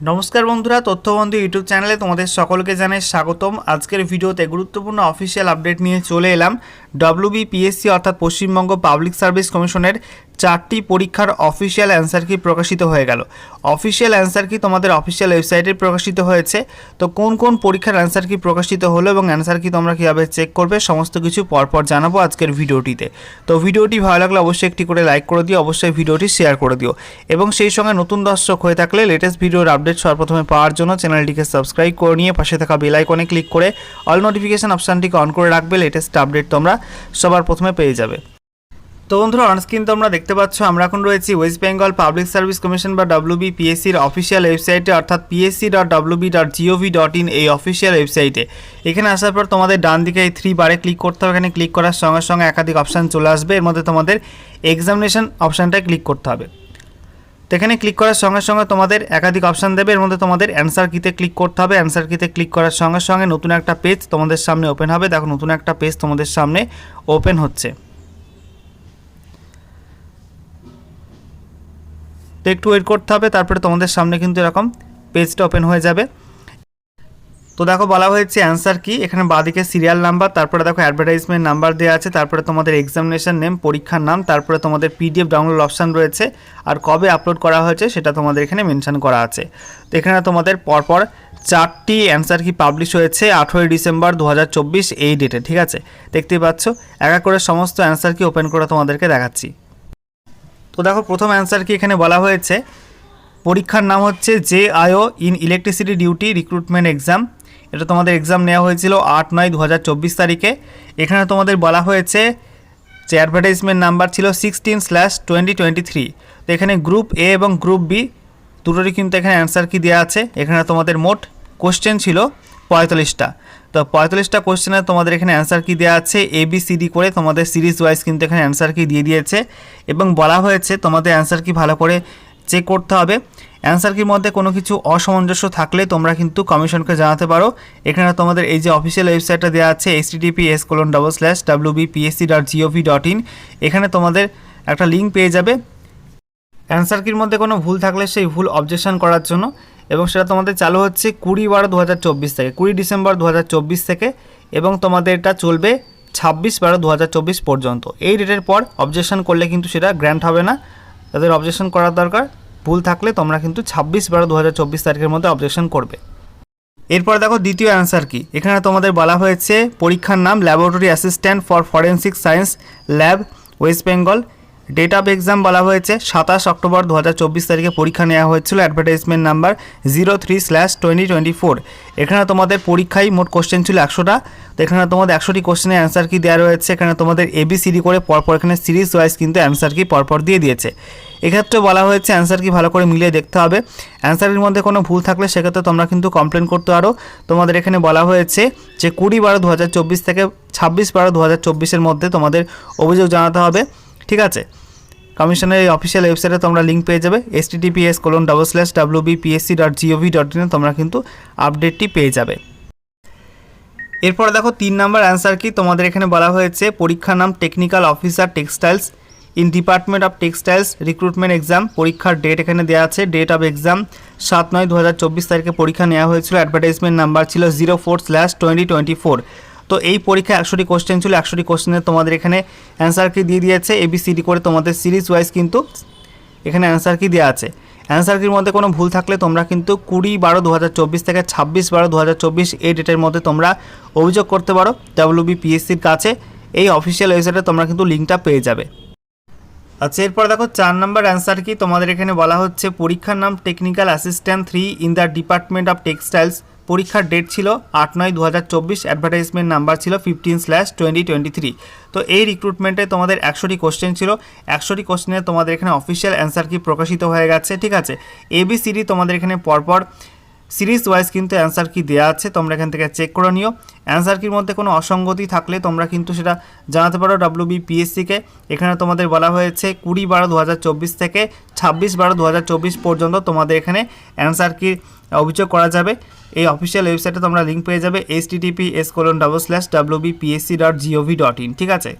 নমস্কার বন্ধুরা, তথ্যবন্ধু ইউটিউব চ্যানেলে তোমাদের সকলকে জানাই স্বাগতম। আজকের ভিডিওতে গুরুত্বপূর্ণ অফিসিয়াল আপডেট নিয়ে চলে এলাম। ডব্লিউবিপিএসসি অর্থাৎ পশ্চিমবঙ্গ পাবলিক সার্ভিস কমিশনের চারটি পরীক্ষার অফিসিয়াল অ্যান্সার কি প্রকাশিত হয়ে গেল। অফিসিয়াল অ্যান্সার কি তোমাদের অফিসিয়াল ওয়েবসাইটে প্রকাশিত হয়েছে? তো কোন কোন পরীক্ষার অ্যান্সার কি প্রকাশিত হলো এবং অ্যান্সার কি তোমরা কীভাবে চেক করবে, সমস্ত কিছু পরপর জানাব আজকের ভিডিওটিতে। তো ভিডিওটি ভালো লাগলে অবশ্যই একটি করে লাইক করে দিও, অবশ্যই ভিডিওটি শেয়ার করে দিও। এবং সেই সঙ্গে নতুন দর্শক হয়ে থাকলে লেটেস্ট ভিডিওর আপডেট সর্বপ্রথমে পাওয়ার জন্য চ্যানেলটিকে সাবস্ক্রাইব করে নিয়ে পাশে থাকা বেল আইকনে ক্লিক করে অল নোটিফিকেশন অপশানটিকে অন করে রাখবে লেটেস্ট আপডেট তোমরা সবার প্রথমে পেয়ে যাবে। তো বন্ধুরা অনস্ক্রিন তোমরা দেখতে পাচ্ছ, আমরা এখন রয়েছি West Bengal public service commission বা ডাব্লিউবি পিএসসির অফিসিয়াল ওয়েবসাইটে অর্থাৎ PSC dot WB dot GOV dot in এই অফিসিয়াল ওয়েবসাইটে এখানে আসার পর তোমাদের ডান দিকে এই থ্রি বারে ক্লিক করতে হবে, এখানে ক্লিক করার সঙ্গে সঙ্গে একাধিক অপশান চলে আসবে, এর মধ্যে তোমাদের এক্সামিনেশন অপশানটায় ক্লিক করতে হবে। এখানে ক্লিক করার সঙ্গে সঙ্গে তোমাদের একাধিক অপশান দেবে। এর মধ্যে তোমাদের অ্যান্সার কিতে ক্লিক করতে হবে। অ্যান্সার কিতে ক্লিক করার সঙ্গে সঙ্গে নতুন একটা পেজ তোমাদের সামনে ওপেন হবে। দেখো, নতুন একটা পেজ তোমাদের সামনে ওপেন হচ্ছে। তো একটু ওয়েট করতে হবে, তারপরে তোমাদের সামনে কিন্তু এরকম পেজটা ওপেন হয়ে যাবে। তো দেখো বলা হয়েছে অ্যান্সার কি? এখানে বাদিকে সিরিয়াল নাম্বার তারপরে দেখো অ্যাডভার্টাইজমেন্ট নাম্বার দেওয়া আছে, তারপরে তোমাদের এক্সামিনেশন নেম পরীক্ষার নাম, তারপরে তোমাদের পিডিএফ ডাউনলোড অপশান রয়েছে, আর কবে আপলোড করা হয়েছে সেটা তোমাদের এখানে মেনশন করা আছে। তো এখানে তোমাদের পরপর চারটি অ্যান্সার কি পাবলিশ হয়েছে আঠেরোই ডিসেম্বর দু হাজার চব্বিশ এই ডেটে ঠিক আছে? দেখতেই পাচ্ছ? এক এক করে সমস্ত অ্যান্সার কি ওপেন করে তোমাদেরকে দেখাচ্ছি। তো দেখো প্রথম অ্যান্সার কি এখানে বলা হয়েছে? পরীক্ষার নাম হচ্ছে J IO in electricity duty recruitment exam এটা তোমাদের এক্সাম নেওয়া হয়েছিল আট নয় দু তারিখে। এখানে তোমাদের বলা হয়েছে যে অ্যাডভার্টাইজমেন্ট নাম্বার ছিল sixteen slash twenty twenty three তো এখানে গ্রুপ এ এবং গ্রুপ বি দুটোরই কিন্তু এখানে অ্যান্সার কি দেওয়া আছে? এখানে তোমাদের মোট কোশ্চেন ছিল পঁয়তাল্লিশটা। তো পঁয়তাল্লিশটা কোশ্চেনে তোমাদের এখানে অ্যান্সার কি দেওয়া আছে? এ বি সি ডি করে তোমাদের সিরিজ ওয়াইজ কিন্তু এখানে অ্যান্সার কি দিয়ে দিয়েছে। এবং বলা হয়েছে তোমাদের অ্যান্সার কি ভালো করে চেক করতে হবে। অ্যান্সার কির মধ্যে কোনো কিছু অসামঞ্জস্য থাকলে তোমরা কিন্তু কমিশনকে জানাতে পারো। এখানে তোমাদের এই যে অফিসিয়াল ওয়েবসাইটটা দেওয়া আছে H TP S colon double slash W BPSC dot dot in এখানে তোমাদের একটা লিঙ্ক পেয়ে যাবে। অ্যান্সার কির মধ্যে কোনো ভুল থাকলে সেই ভুল অবজেকশন করার জন্য এবং সেটা তোমাদের চালু হচ্ছে কুড়ি বারো দু থেকে, কুড়ি ডিসেম্বর দু হাজার চব্বিশ থেকে এবং তোমাদের এটা চলবে ছাব্বিশ বারো দু পর্যন্ত। এই ডেটের পর অবজেকশন করলে কিন্তু সেটা গ্র্যান্ট হবে না। তাদের অবজেকশন করার দরকার। ভুল থাকলে তোমরা কিন্তু ছাব্বিশ বারো দু তারিখের মধ্যে অবজেকশন করবে। এরপর দেখো দ্বিতীয় অ্যান্সার কি? এখানে তোমাদের বলা হয়েছে, পরীক্ষার নাম laboratory assistant for forensic science lab West Bengal date of exam বলা হয়েছে সাতাশ অক্টোবর দু হাজার চব্বিশ তারিখে পরীক্ষা নেওয়া হয়েছিল advertisement number zero three slash twenty twenty four এখানে তোমাদের পরীক্ষায় মোট কোশ্চেন ছিল একশোটা। তো এখানে তোমাদের একশোটি কোশ্চেনের অ্যান্সার কি দেওয়া রয়েছে? এখানে তোমাদের এবিসিডি করে পরপর এখানে সিরিজ ওয়াইজ কিন্তু অ্যান্সার কি পরপর দিয়ে দিয়েছে। এক্ষেত্রে বলা হয়েছে অ্যান্সার কি ভালো করে মিলিয়ে দেখতে হবে। অ্যান্সারের মধ্যে কোনো ভুল থাকলে সেক্ষেত্রে তোমরা কিন্তু কমপ্লেন করতে পারো। তোমাদের এখানে বলা হয়েছে যে কুড়ি বারো দু থেকে ছাব্বিশ বারো দু মধ্যে তোমাদের অভিযোগ জানাতে হবে। ঠিক আছে? কমিশনের এই অফিসিয়াল ওয়েবসাইটে তোমরা লিঙ্ক পেয়ে যাবে। Https colon double slash W BPSC dot GOV dot ইনে তোমরা কিন্তু আপডেটটি পেয়ে যাবে। এরপর দেখো, তিন নাম্বার অ্যান্সার কি? তোমাদের এখানে বলা হয়েছে, পরীক্ষার নাম technical officer textiles in department of textiles recruitment exam পরীক্ষার ডেট এখানে দেওয়া আছে ডেট অফ এক্সাম সাত নয় দু তারিখে পরীক্ষা নেওয়া হয়েছিল। অ্যাডভার্টাইজমেন্ট নাম্বার ছিল zero four slash twenty twenty four তো এই পরীক্ষা একশোটি কোশ্চেন ছিল, একশোটি কোশ্চেনের তোমাদের এখানে অ্যান্সার কি দিয়ে দিয়েছে এবিসিডি করে তোমাদের সিরিজ ওয়াইজ কিন্তু এখানে অ্যান্সার কি দেওয়া আছে। অ্যান্সার কির মধ্যে কোনো ভুল থাকলে তোমরা কিন্তু কুড়ি বারো দু থেকে ছাব্বিশ বারো দু এই ডেটের মধ্যে তোমরা অভিযোগ করতে পারো ডাব্লিউবিপিএসসির কাছে। এই অফিসিয়াল ওয়েবসাইটে তোমরা কিন্তু লিঙ্কটা পেয়ে যাবে। আচ্ছা এরপর দেখো চার নাম্বার অ্যান্সার কি তোমাদের এখানে বলা হচ্ছে, পরীক্ষার নাম technical assistant three in the department of textiles পরীক্ষার ডেট ছিল আট নয় দু হাজার চব্বিশ অ্যাডভার্টাইজমেন্ট নাম্বার ছিল fifteen slash twenty twenty three তো এই রিক্রুটমেন্টে তোমাদের একশোটি কোশ্চেন ছিল। একশোটি কোশ্চেনে তোমাদের এখানে অফিসিয়াল অ্যান্সার কি প্রকাশিত হয়ে গেছে, ঠিক আছে? এবিসিডি তোমাদের এখানে পরপর সিরিজ ওয়াইজ কিন্তু অ্যান্সার কি দেওয়া আছে, তোমরা এখান থেকে চেক করে নিও। অ্যান্সার কির মধ্যে কোনো অসঙ্গতি থাকলে তোমরা কিন্তু সেটা জানাতে পারো ডাব্লিউ বিপিএসসিকে এখানে তোমাদের বলা হয়েছে কুড়ি বারো দু থেকে ছাব্বিশ বারো দু পর্যন্ত তোমাদের এখানে অ্যান্সার কি অভিযোগ করা যাবে। এই অফিসিয়াল ওয়েবসাইটে তোমরা লিঙ্ক পেয়ে যাবে https colon double slash W BPSC dot GOV dot in ঠিক আছে?